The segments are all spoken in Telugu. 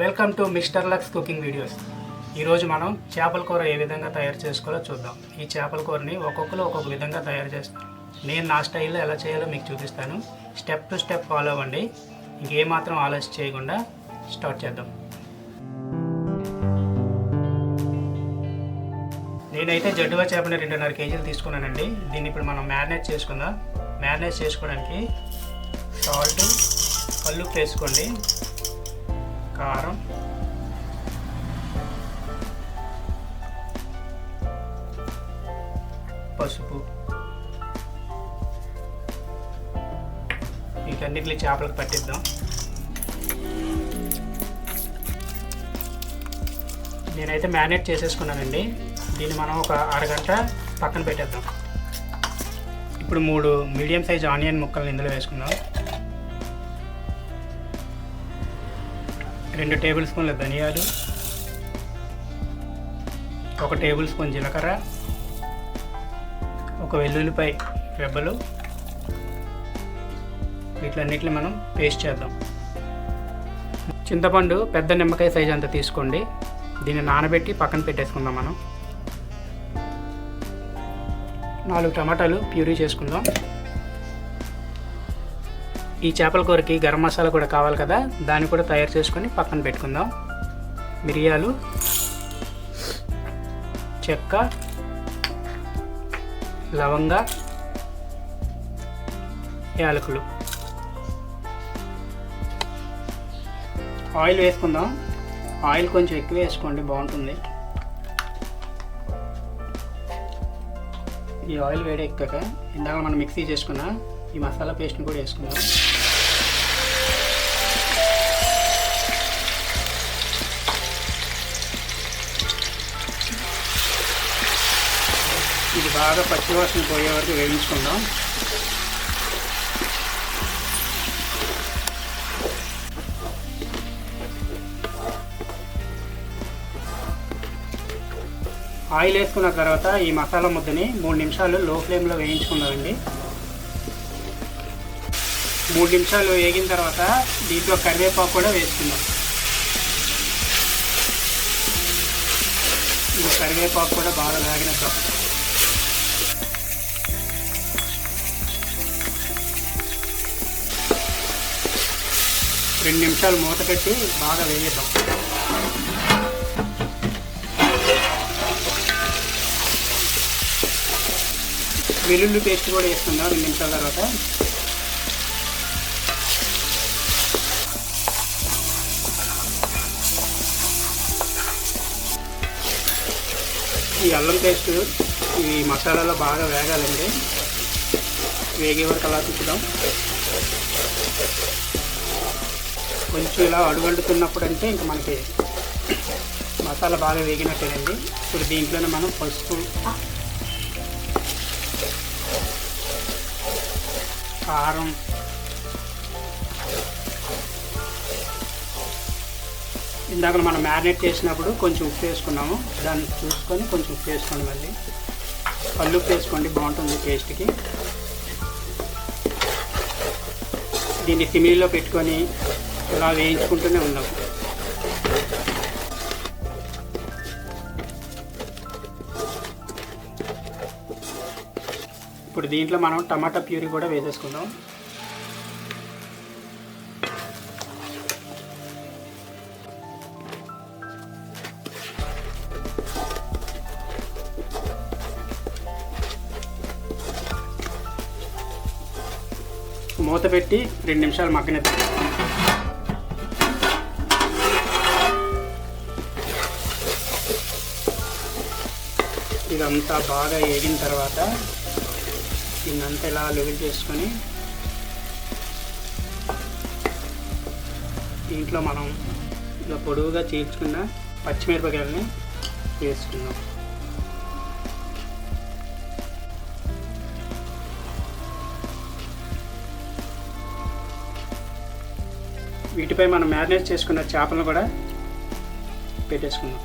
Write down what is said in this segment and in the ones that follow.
Welcome to mister Lux cooking videos ఈరోజు మనం చేపల కూర ఏ విధంగా తయారు చేసుకోవాలో చూద్దాం. ఈ చేపల కూరని ఒక్కొక్కరు ఒక్కొక్క విధంగా తయారు చేస్తాం నేను నా స్టైల్లో ఎలా చేయాలో మీకు చూపిస్తాను. స్టెప్ టు స్టెప్ ఫాలో అవ్వండి. ఇంకేమాత్రం ఆలస్యం చేయకుండా స్టార్ట్ చేద్దాం. నేనైతే జడ్డువా చేపని రెండున్నర కేజీలు తీసుకున్నానండి. దీన్ని ఇప్పుడు మనం మ్యారినేట్ చేసుకుందాం. మ్యారినేట్ చేసుకోవడానికి సాల్ట్ పళ్ళు వేసుకోండి. కారం పసుపు వీటన్నిటిని చేపలకు పట్టిద్దాం నేనైతే మ్యారినేట్ చేసేసుకున్నానండి. దీన్ని మనం ఒక అరగంట పక్కన పెట్టేద్దాం. ఇప్పుడు మూడు మీడియం సైజ్ ఆనియన్ ముక్కలు ఇందులో వేసుకుందాం. రెండు టేబుల్ స్పూన్ల ధనియాలు ఒక టేబుల్ స్పూన్ జీలకర్ర ఒక వెల్లుల్లిపాయ రెబ్బలు. వీటిలన్నిటిని మనం పేస్ట్ చేద్దాం. చింతపండు పెద్ద నిమ్మకాయ సైజ్ అంత తీసుకోండి. దీన్ని నానబెట్టి పక్కన పెట్టేసుకుందాం మనం. నాలుగు టమాటాలు ప్యూరీ చేసుకుందాం. ఈ చేపల కూరకి గరం మసాలా కూడా కావాలి కదా దాన్ని కూడా తయారు చేసుకొని పక్కన పెట్టుకుందాం. మిరియాలు చెక్క లవంగ యాలకులు. ఆయిల్ వేసుకుందాం. ఆయిల్ కొంచెం ఎక్కువ వేసుకోండి బాగుంటుంది. ఈ ఆయిల్ వేడి ఎక్కాక ఇందాక మనం మిక్సీ చేసుకున్న ఈ మసాలా పేస్ట్ని కూడా వేసుకుందాం. బాగా పచ్చివాసన పోయే వరకు వేయించుకుందాం. ఆయిల్ వేసుకున్న తర్వాత ఈ మసాలా ముద్దని మూడు నిమిషాలు లో ఫ్లేమ్లో వేయించుకుందామండి. మూడు నిమిషాలు వేగిన తర్వాత దీంట్లో కరివేపాకు కూడా వేసుకుందాం. కరివేపాకు కూడా బాగా తాగినట్టు రెండు నిమిషాలు మూత పెట్టి బాగా వేయిద్దాం. వెల్లుల్లి పేస్ట్ కూడా వేసుకుందాం రెండు నిమిషాల తర్వాత. ఈ అల్లం పేస్ట్ ఈ మసాలాలో బాగా వేగాలండి. వేగే వరకు అలా తిప్పుదాం. కొంచెం ఇలా అడుగంటుతున్నప్పుడు అంటే ఇంక మనకి మసాలా బాగా వేగినట్టేనండి. ఇప్పుడు దీంట్లోనే మనం పసుపు కారం ఇందాక మనం మ్యారినేట్ చేసినప్పుడు కొంచెం ఉప్పు వేసుకున్నాము. దాన్ని చూసుకొని కొంచెం ఉప్పు వేసుకోండి మళ్ళీ. పళ్ళు ఉప్పు వేసుకోండి బాగుంటుంది టేస్ట్కి. దీన్ని తిమిలిలో పెట్టుకొని ఇలా వేయించుకుంటూనే ఉన్నాం. ఇప్పుడు దీంట్లో మనం టమాటా ప్యూరీ కూడా వేసేసుకుందాం. మూత పెట్టి రెండు నిమిషాలు మగ్గనిద్దాం. ఇదంతా బాగా వేగిన తర్వాత దీన్నంతా ఇలా లెవెల్ చేసుకొని దీంట్లో మనం ఇలా పొడవుగా చీల్చుకున్న పచ్చిమిరపకాయలని వేసుకుందాం. వీటిపై మనం మ్యారినేట్ చేసుకున్న చేపలను కూడా పెట్టేసుకుందాం.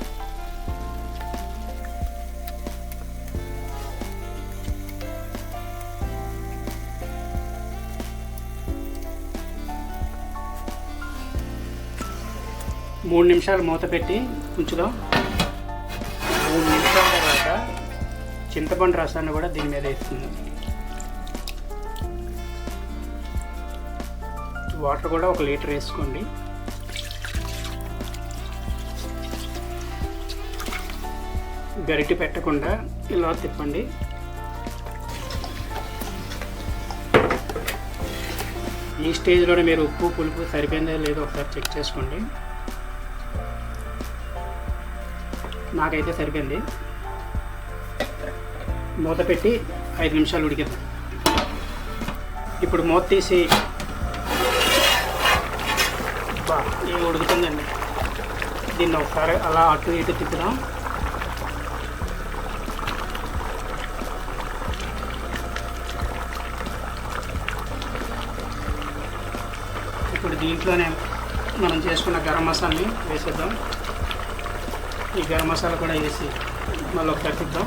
మూడు నిమిషాలు మూత పెట్టి ఉంచుదాం. మూడు నిమిషాల తర్వాత చింతపండు రసాన్ని కూడా దీని మీద వేస్తుంది వాటర్ కూడా ఒక లీటర్ వేసుకోండి. గరిటె పెట్టకుండా ఇలా తిప్పండి. ఈ స్టేజ్లోనే మీరు ఉప్పు పులుపు సరిపోయిందో లేదో ఒకసారి చెక్ చేసుకోండి. నాకైతే సరిపోయింది. మూత పెట్టి ఐదు నిమిషాలు ఉడికిద్దాం. ఇప్పుడు మూత తీసి బా ఉడుకుతుందండి. దీన్ని ఒకసారి అలా అటు ఇటు తిప్పుదాం. ఇప్పుడు దీంట్లోనే మనం చేసుకున్న గరం మసాలాని వేసేద్దాం. ఈ గరం మసాలా కూడా వేసి మళ్ళీ ఒకసారి తిద్దాం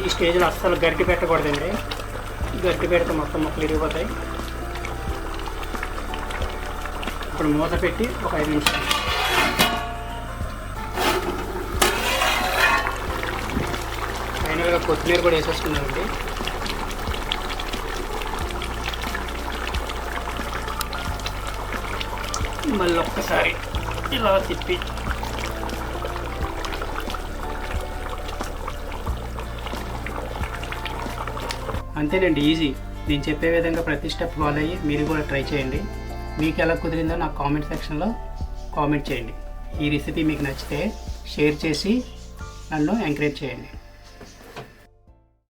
ఈ స్టేజ్లో అస్సలు గట్టి పెట్టకూడదండి. గట్టి పెడితే మొత్తం మొక్కలు ఇరిగిపోతాయి. ఇప్పుడు మూత పెట్టి ఒక ఐదు నిమిషాలు. ఫైనల్గా కొత్తిమీర కూడా వేసేసుకున్నామండి మళ్ళీ ఒక్కసారి ఇలా తిప్పి అంతేనండి ఈజీ. నేను చెప్పే విధంగా ప్రతి స్టెప్ ఫాలో అయ్యి మీరు కూడా ట్రై చేయండి. మీకు ఎలా కుదిరిందో నాకు కామెంట్ సెక్షన్లో కామెంట్ చేయండి. ఈ రెసిపీ మీకు నచ్చితే షేర్ చేసి నన్ను ఎంకరేజ్ చేయండి.